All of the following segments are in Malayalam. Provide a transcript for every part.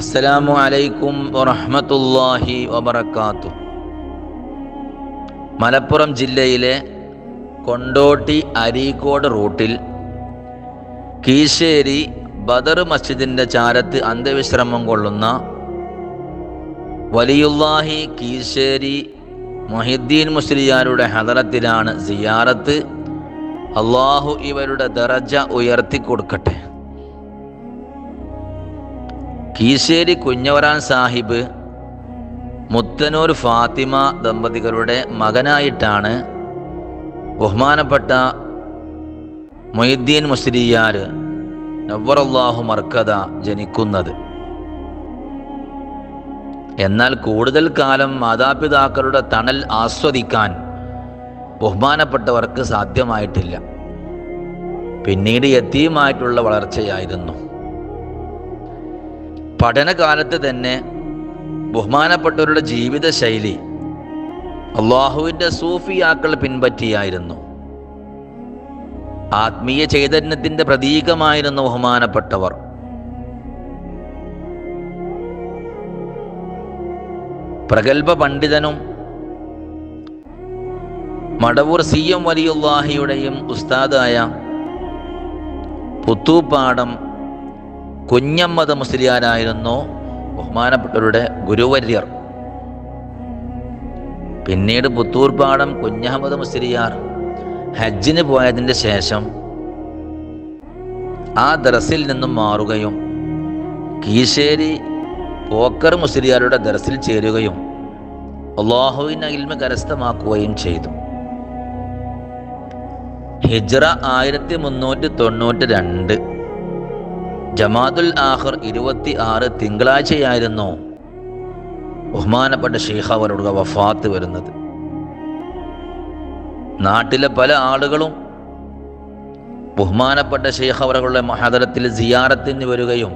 അസ്സലാമു അലൈക്കും വറഹ്മത്തുള്ളാഹി വബറകാത്തു. മലപ്പുറം ജില്ലയിലെ കൊണ്ടോട്ടി അരീക്കോട് റൂട്ടിൽ കീശേരി ബദർ മസ്ജിദിന്റെ ചാരത്ത് അന്ത്യവിശ്രമം കൊള്ളുന്ന വലിയുല്ലാഹി കീശേരി മൊഹിദ്ദീൻ മുസ്ലിയാരുടെ ഹദറത്തിലാണ് സിയാറത്ത്. അള്ളാഹു ഇവരുടെ ദറജ ഉയർത്തി കൊടുക്കട്ടെ കീശേരി കുഞ്ഞവറാൻ സാഹിബ് മുത്തനൂർ ഫാത്തിമ ദമ്പതികളുടെ മകനായിട്ടാണ് ബഹുമാനപ്പെട്ട മൊയ്തീൻ മുസ്ലിയാർ നവറല്ലാഹു മർക്കദ ജനിക്കുന്നത്. എന്നാൽ കൂടുതൽ കാലം മാതാപിതാക്കളുടെ തണൽ ആസ്വദിക്കാൻ ബഹുമാനപ്പെട്ടവർക്ക് സാധ്യമായിട്ടില്ല. പിന്നീട് യത്തീമായിട്ടുള്ള വളർച്ചയായിരുന്നു. പഠനകാലത്ത് തന്നെ ബഹുമാനപ്പെട്ടവരുടെ ജീവിത ശൈലി അള്ളാഹുവിന്റെ സൂഫിയാക്കൾ പിൻപറ്റിയായിരുന്നു. ആത്മീയ ചൈതന്യത്തിന്റെ പ്രതീകമായിരുന്നു ബഹുമാനപ്പെട്ടവർ. പ്രഗത്ഭ പണ്ഡിതനും മടവൂർ സി എം വലിയുല്ലാഹിയുടെയും ഉസ്താദായ പുത്തൂപ്പാടം കുഞ്ഞമ്മദ് മുസ്ലിയാനായിരുന്നു ബഹുമാനപ്പെട്ടവരുടെ ഗുരുവര്യർ. പിന്നീട് പുത്തൂർപ്പാടം കുഞ്ഞഹമ്മദ് മുസ്ലിയാർ ഹജ്ജിന് പോയതിന്റെ ശേഷം ആ ദർസിൽ നിന്നും മാറുകയും കീശേരി പോക്കർ മുസ്ലിയാരുടെ ദർസിൽ ചേരുകയും അള്ളാഹുവിന് ഇൽമ കരസ്ഥമാക്കുകയും ചെയ്തു. ഹിജ്റ ആയിരത്തി മുന്നൂറ്റി തൊണ്ണൂറ്റി രണ്ട് ജമാദുൽ ആഹർ ഇരുപത്തി ആറ് തിങ്കളാഴ്ചയായിരുന്നു ബഹുമാനപ്പെട്ട ഷെയ്ഖ് അവരുടെ വഫാത്ത് വരുന്നത്. നാട്ടിലെ പല ആളുകളും ബഹുമാനപ്പെട്ട ഷെയ്ഖ് അവരുടെ മഹാതരത്തിൽ സിയാറത്തിന് വരികയും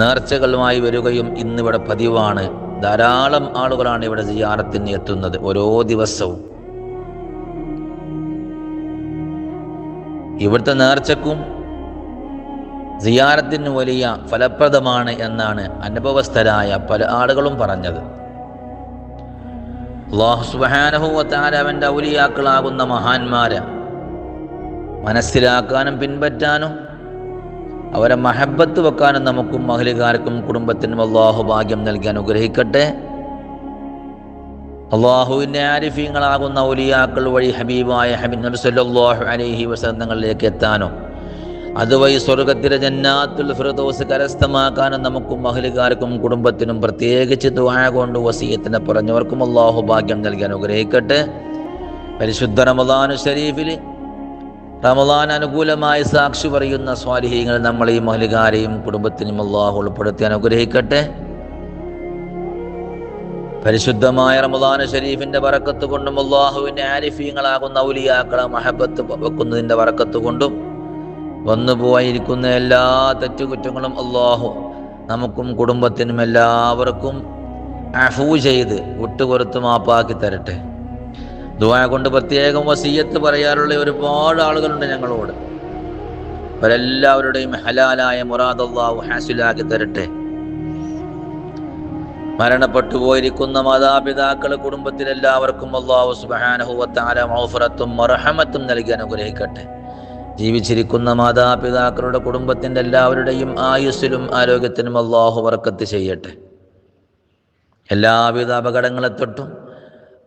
നേർച്ചകളുമായി വരികയും ഇന്നിവിടെ പതിവാണ്. ധാരാളം ആളുകളാണ് ഇവിടെ സിയാറത്തിന് എത്തുന്നത് ഓരോ ദിവസവും. ഇവിടുത്തെ നേർച്ചക്കും സിയാറത്തിന് വലിയ ഫലപ്രദമാണ് എന്നാണ് അനുഭവസ്ഥരായ പല ആളുകളും പറഞ്ഞത്. അള്ളാഹു സുബാനഹുവത്താര അവന്റെ ഔലിയാക്കളാകുന്ന മഹാന്മാരെ മനസ്സിലാക്കാനും പിൻപറ്റാനും അവരെ മഹബത്ത് വെക്കാനും നമുക്കും മഹലുകാർക്കും കുടുംബത്തിനും അള്ളാഹു ഭാഗ്യം നൽകി അനുഗ്രഹിക്കട്ടെ. അള്ളാഹുവിന്റെ ആരിഫീങ്ങളാകുന്ന ഔലിയാക്കൾ വഴി ഹബീബായ ഹബീബ് നബി അലൈഹി വസന്തങ്ങളിലേക്ക് എത്താനും അതുവഴി സ്വർഗത്തിലെ ജന്നാത്തുൽ ഫിറദോസ് കരസ്ഥമാക്കാനും നമുക്കും മഹലുകാർക്കും കുടുംബത്തിനും പ്രത്യേകിച്ച് ദുആ കൊണ്ട് വസീയത്തിനെ പറഞ്ഞവർക്കും അള്ളാഹു ഭാഗ്യം നൽകി അനുഗ്രഹിക്കട്ടെ. പരിശുദ്ധ റമദാനു ഷരീഫിൽ റമദാൻ അനുകൂലമായി സാക്ഷി പറയുന്ന സ്വാലിഹീങ്ങൾ നമ്മളെയും മഹലുകാരെയും കുടുംബത്തിനും അള്ളാഹു ഉൾപ്പെടുത്തി അനുഗ്രഹിക്കട്ടെ. പരിശുദ്ധമായ റമദാന ഷരീഫിന്റെ വറക്കത്ത് കൊണ്ടും അള്ളാഹുവിന്റെ ആരിഫീങ്ങളാകുന്ന ഔലിയാക്കളെ മഹബത്ത് വെക്കുന്നതിന്റെ വറക്കത്ത് കൊണ്ടും വന്നുപോയിരിക്കുന്ന എല്ലാ തെറ്റുകുറ്റങ്ങളും അള്ളാഹു നമുക്കും കുടുംബത്തിനും എല്ലാവർക്കും അഫൂ ചെയ്ത് വിട്ടുപുറത്ത് മാപ്പാക്കി തരട്ടെ. ദുബായ കൊണ്ട് പ്രത്യേകം വസീയത്ത് പറയാറുള്ള ഒരുപാട് ആളുകളുണ്ട് ഞങ്ങളോട്. അവരെല്ലാവരുടെയും ഹലാലായ മുറാദ് അള്ളാഹു ഹാസിലാക്കി തരട്ടെ. മരണപ്പെട്ടു പോയിരിക്കുന്ന മാതാപിതാക്കൾ കുടുംബത്തിലെല്ലാവർക്കും അള്ളാഹു സുബാനഹുവത്താല മൗഫറത്തും മറഹമത്തും നൽകി അനുഗ്രഹിക്കട്ടെ. ജീവിച്ചിരിക്കുന്ന മാതാപിതാക്കളുടെ കുടുംബത്തിന്റെ എല്ലാവരുടെയും ആയുസ്സിലും ആരോഗ്യത്തിനും അള്ളാഹു വറക്കത്ത് ചെയ്യട്ടെ. എല്ലാവിധ അപകടങ്ങളെ തൊട്ടും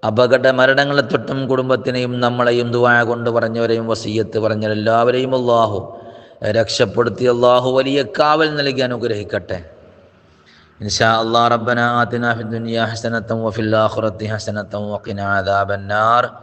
അപകട മരണങ്ങളെ തൊട്ടും കുടുംബത്തിനെയും നമ്മളെയും ദുവായ കൊണ്ട് പറഞ്ഞവരെയും വസീയത്ത് പറഞ്ഞ എല്ലാവരെയും അള്ളാഹു രക്ഷപ്പെടുത്തി അള്ളാഹു വലിയ കാവൽ നൽകി അനുഗ്രഹിക്കട്ടെ. ഇൻഷാ അള്ളാഹ് റബ്ബന ആതിന ഫിദ്ദുനിയ ഹസനത്തം വഫിൽ ആഖിറത്തി ഹസനത്തം വഖിനാ അദാബന്നാർ